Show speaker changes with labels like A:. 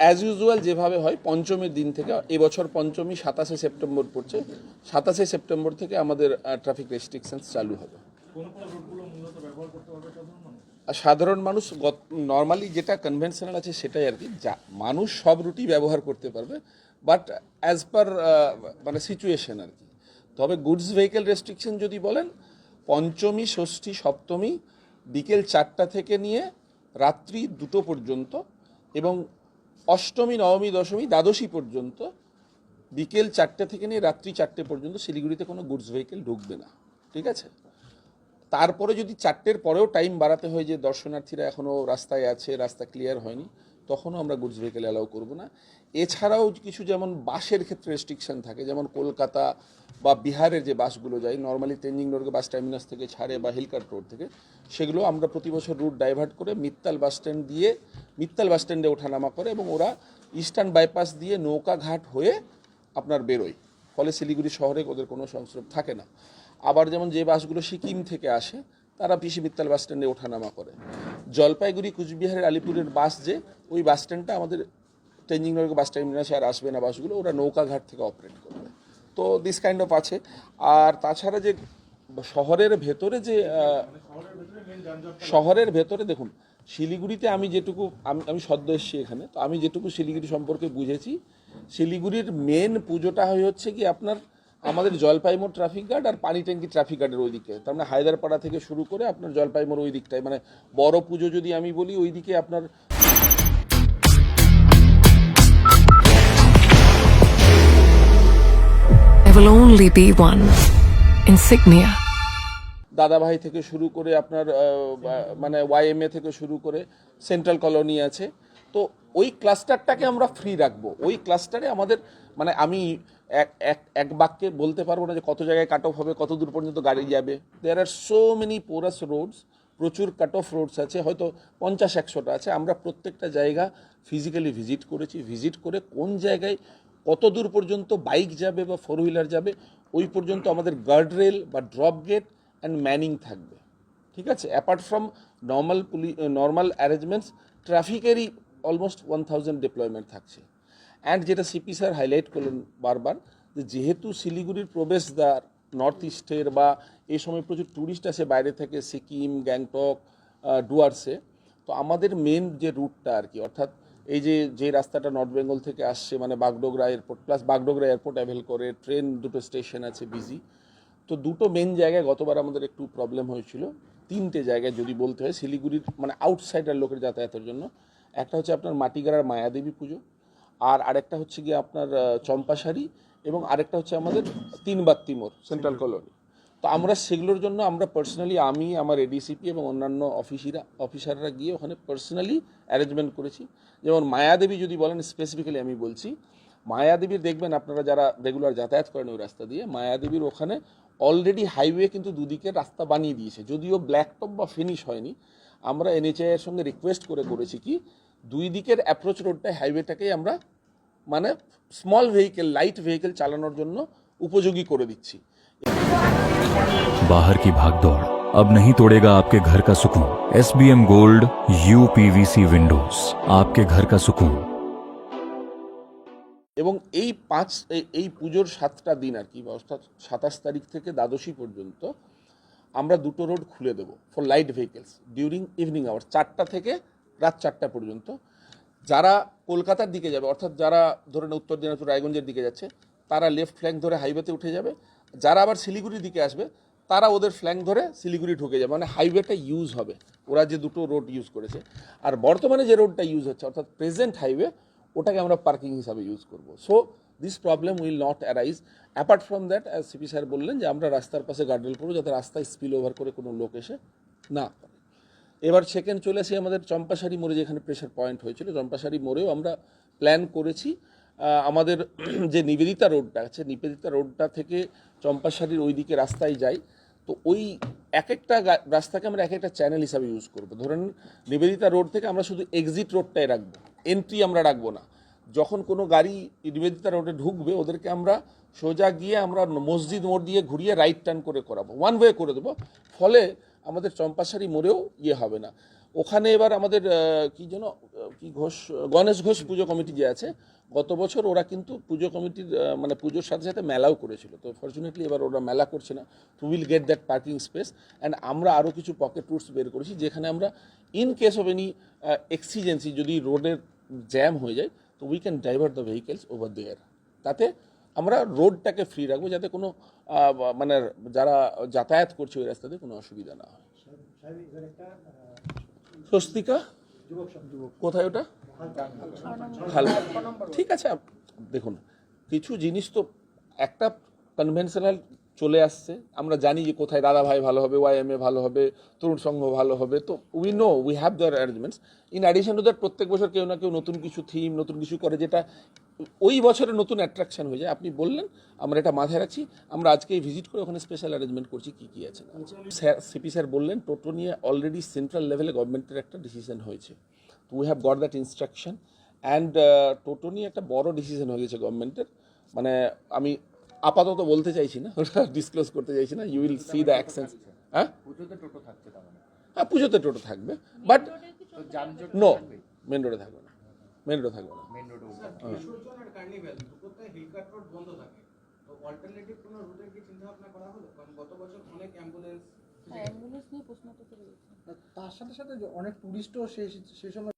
A: As usual যেভাবে হয়, পঞ্চমীর দিন থেকে, এবছর পঞ্চমী, সাতাশে সেপ্টেম্বর পড়ছে। সাতাশে সেপ্টেম্বর থেকে আমাদের ট্রাফিক রেস্ট্রিকশনস চালু হবে।
B: সাধারণ মানুষ
A: নর্মালি যেটা কনভেনশনাল আছে সেটাই আর কি। যা, মানুষ সব রুটি ব্যবহার করতে পারবে বাট অ্যাজ পার মানে সিচুয়েশন আর কি। তবে গুডস ভেহিকেল রেস্ট্রিকশন যদি বলেন, পঞ্চমী, ষষ্ঠী, সপ্তমী, বিকেল চারটা থেকে নিয়ে রাত্রি দুটো পর্যন্ত এবং অষ্টমী, নবমী, দশমী, দ্বাদশী পর্যন্ত, বিকেল চারটে থেকে নিয়ে রাত্রি চারটে পর্যন্ত শিলিগুড়িতে কোনো গুডস ভেহিকেল ঢুকবে না। ঠিক আছে? তারপরে যদি চারটের পরেও টাইম বাড়াতে হয় যে দর্শনার্থীরা এখনও রাস্তায় আছে, রাস্তা ক্লিয়ার হয়নি তখনও আমরা গুডস ভেহিকেল অ্যালাউ করব না। এছাড়াও কিছু যেমন বাসের ক্ষেত্রে রেস্ট্রিকশন থাকে, যেমন কলকাতা বা বিহারের যে বাসগুলো যায় নর্মালি তেঞ্জিং রোডকে বাস টার্মিনাস থেকে ছাড়ে বা হিলকাট রোড থেকে, সেগুলো আমরা প্রতি বছর রুট ডাইভার্ট করে মিত্তাল বাস স্ট্যান্ড দিয়ে, মিত্তাল বাস স্ট্যান্ডে ওঠানামা করে এবং ওরা ইস্টার্ন বাইপাস দিয়ে নৌকাঘাট হয়ে আপনার বেরোয়। ফলে শিলিগুড়ি শহরে ওদের কোনো সংস্রব থাকে না। আবার যেমন যে বাসগুলো সিকিম থেকে আসে তারা পিসি মিত্তাল বাস স্ট্যান্ডে ওঠানামা করে। জলপাইগুড়ি, কুচবিহারের আলিপুরের বাস যে, ওই বাস স্ট্যান্ডটা আমাদের টেঞ্জিং বাস টার্মিনাসে আর আসবে না বাসগুলো, ওরা নৌকাঘাট থেকে অপারেট করবে তো দিস কাইন্ড অফ আছে। আর তাছাড়া যে শহরের ভেতরে যে শহরের ভেতরে দেখুন, শিলিগুড়িতে আমি যেটুকু, আমি আমি সদ্য এসেছি এখানে, তো আমি যেটুকু শিলিগুড়ি সম্পর্কে বুঝেছি, শিলিগুড়ির মেন পুজোটা হয়ে হচ্ছে কি আপনার আমাদের জলপাইমোড় ট্রাফিক গার্ড আর পানি ট্যাঙ্কি ট্রাফিক গার্ডের ওই দিকে তার মানে হায়দারপাড়া থেকে শুরু করে আপনার জলপাইমোড় ওই দিকটায়। মানে বড় পুজো যদি আমি বলি আপনার
C: will only be one insignia.
A: দাদাভাই থেকে শুরু করে আপনার মানে ওয়াইএমএ থেকে শুরু করে সেন্ট্রাল কলোনি আছে। তো ওই ক্লাস্টারটাকে আমরা ফ্রি রাখব। ওই ক্লাস্টারে আমাদের মানে আমি এক এক এক বাক্যে বলতে পারব না যে কত জায়গায় কাট অফ হবে, কত দূর পর্যন্ত গাড়ি যাবে। There are so many porous roads প্রচুর কাট অফ রোডস আছে, হয়তো পঞ্চাশ, একশোটা আছে। আমরা প্রত্যেকটা জায়গা ফিজিক্যালি ভিজিট করেছি। ভিজিট করে কোন জায়গায় কত দূর পর্যন্ত বাইক যাবে বা ফোর হুইলার যাবে, ওই পর্যন্ত আমাদের গার্ড রেল বা ড্রপ গেট অ্যান্ড ম্যানিং থাকবে। ঠিক আছে? অ্যাপার্ট ফ্রম নর্মাল পুলি নর্মাল অ্যারেঞ্জমেন্টস ট্রাফিকেরই অলমোস্ট ওয়ান থাউজেন্ড ডিপ্লয়মেন্ট থাকছে। অ্যান্ড যেটা সিপি স্যার হাইলাইট করলেন বারবার, যে যেহেতু শিলিগুড়ির প্রবেশদ্বার নর্থ ইস্টের বা এই সময় প্রচুর ট্যুরিস্ট আসে বাইরে থেকে, সিকিম, গ্যাংটক ডুয়ার্সে তো আমাদের মেন যে রুটটা আর কি, অর্থাৎ এই যে যে রাস্তাটা নর্থ বেঙ্গল থেকে আসছে মানে Bagdogra airport plus Bagdogra airport avail করে ট্রেন দুটো স্টেশন আছে বিজি তো দুটো মেন জায়গায় গতবার আমাদের একটু প্রবলেম হয়েছিল। তিনটে জায়গায় যদি বলতে হয়, শিলিগুড়ির মানে আউটসাইডার লোকের যাতায়াতের জন্য। একটা হচ্ছে আপনার মাটিগাড়ার মায়াদেবী পুজো আর আরেকটা হচ্ছে গিয়ে আপনার চম্পাশাড়ি এবং আরেকটা হচ্ছে আমাদের তিন বাত্তিমোর সেন্ট্রাল কলোনি। তো আমরা সেগুলোর জন্য আমরা পার্সোনালি আমি আমার এডিসিপি এবং অন্যান্য অফিসিরা অফিসাররা গিয়ে ওখানে পার্সোনালি অ্যারেঞ্জমেন্ট করেছি। যেমন মায়াদেবী যদি বলেন স্পেসিফিক্যালি আমি বলছি মায়াদেবীর দেখবেন আপনারা যারা রেগুলার যাতায়াত করেন ওই রাস্তা দিয়ে মায়াদেবীর ওখানে অলরেডি হাইওয়ে কিন্তু দুদিকে রাস্তা বানিয়ে দিয়েছে। যদিও ব্ল্যাক টপ বা ফিনিশ হয়নি আমরা এনএচআই এর সঙ্গে রিকোয়েস্ট করে করেছি কি দুই দিকের অ্যাপ্রোচ রোডটায় হাইওয়েটাকেই আমরা মানে স্মল ভেহিকেল লাইট ভেহিকেল চালানোর জন্য উপযোগী করে দিচ্ছি
D: बाहर की भागदौड़ अब नहीं तोड़ेगा आपके घर का सुकून S B M gold U PVC windows आपके घर का सुकून
A: এবং এই পাঁচ এই- এই পুজোর সাতটা দিন আর কি অর্থাৎ সাতাশ তারিখ থেকে দ্বাদশী পর্যন্ত আমরা দুটো রোড খুলে দেবো for light vehicles during evening hour চারটা থেকে রাত চারটা পর্যন্ত। যারা কলকাতার দিকে যাবে, অর্থাৎ যারা ধরেন উত্তর দিনাজপুর, রায়গঞ্জের দিকে যাচ্ছে, তারা লেফট ফ্ল্যাঙ্ক ধরে হাইওয়েতে উঠে যাবে। যারা আবার শিলিগুড়ির দিকে আসবে, তারা ওদের ফ্ল্যাঙ্ক ধরে শিলিগুড়ি ঢুকে যাবে। মানে হাইওয়েটা ইউজ হবে। ওরা যে দুটো রোড ইউজ করেছে। আর বর্তমানে যে রোডটা ইউজ হচ্ছে, অর্থাৎ প্রেজেন্ট হাইওয়ে ওটাকে আমরা পার্কিং হিসাবে ইউজ করব। So this problem will not arise apart from that CP sir বললেন, যে আমরা রাস্তার পাশে গার্ডরেল করব, যাতে রাস্তায় স্পিল ওভার করে কোনো লোক এসে না এবার সেকেন্ড চলে আসি আমাদের চম্পাশাড়ি মোড়ে যেখানে প্রেশার পয়েন্ট হয়েছিল। চম্পাশাড়ি মোড়েও আমরা প্ল্যান করেছি আমাদের যে নিবেদিতা রোডটা আছে, নিবেদিতা রোডটা থেকে চম্পাশাড়ির ওই দিকে রাস্তায় যাই। তো ওই এক একটা রাস্তাকে আমরা এক একটা চ্যানেল হিসাবে ইউজ করব। ধরেন নিবেদিতা রোড থেকে আমরা শুধু এক্সিট রোডটাই রাখব এন্ট্রি আমরা রাখব না। যখন কোনো গাড়ি নিবেদিতা রোডে ঢুকবে, ওদেরকে আমরা সোজা গিয়ে আমরা মসজিদ মোড় দিয়ে ঘুরিয়ে রাইট টার্ন করে করাবো। ওয়ান ওয়ে করে দেবো। ফলে আমাদের চম্পাশাড়ি মোড়েও ইয়ে হবে না। ওখানে এবার আমাদের কি যেন কি ঘোষ, গণেশ ঘোষ পুজো কমিটি যে আছে, গত বছর ওরা কিন্তু পুজো কমিটির মানে পুজোর সাথে সাথে মেলাও করেছিল। তো ফর্চুনেটলি এবার ওরা মেলা করছে না। To will get that parking space and আমরা আরও কিছু পকেট রুটস বের করেছি, যেখানে আমরা in case of any exigency যদি রোডের জ্যাম হয়ে যায়, তো we can divert the vehicles over there তাতে আমরা রোডটাকে ফ্রি রাখব যাতে কোনো মানে যারা যাতায়াত করছে ওই রাস্তাতে কোনো অসুবিধা না হয়। স্বস্তিকা? কোথায় ওটা? ভালো ঠিক আছে দেখুন, কিছু জিনিস তো একটা কনভেনশনাল চলে আসছে। আমরা জানি যে কোথায় দাদা ভাই ভালো হবে ওয়াইএমএ ভালো হবে, তরুণ সংঘ ভালো হবে। তো we know we have there arrangements in addition to that প্রত্যেক বছর কেউ না কেউ নতুন কিছু থিম নতুন কিছু করে, যেটা ওই বছরে নতুন অ্যাট্রাকশন হয়ে যায়। আপনি বললেন, আমরা এটা মাথায় রাখছি। আমরা আজকেই ভিজিট করে ওখানে স্পেশাল অ্যারেঞ্জমেন্ট করছি, কী কী আছে। স্যার সিপি স্যার বললেন টোটো নিয়ে অলরেডি সেন্ট্রাল লেভেলে গভর্নমেন্টের একটা ডিসিশন হয়েছে। তো we have got that instruction and টোটো নিয়ে একটা বড় ডিসিশন হয়ে গেছে গভর্নমেন্টের মানে আমি আপাতত বলতে চাইছি না ওটা ডিসক্লোজ করতে চাইছি না you will see the actions হ্যাঁ?
E: পুজোতে টোটো থাকছে মানে।
A: হ্যাঁ পুজোতে টোটো থাকবে বাট নো মেন রোডে থাকবে? না মেন রোডে থাকবে না।
E: মেন রোডে
F: বিসর্জন আর কার্নিভ্যাল রোড বন্ধ থাকে। তো অল্টারনেটিভ কোনো রুটের চিন্তা ভাবনা করা হলো? কারণ গত বছর অনেক অ্যাম্বুলেন্স
G: অ্যাম্বুলেন্স নিয়ে প্রশ্নটা তো
H: তার সাথে সাথে অনেক টুরিস্টও সেই সেই সময়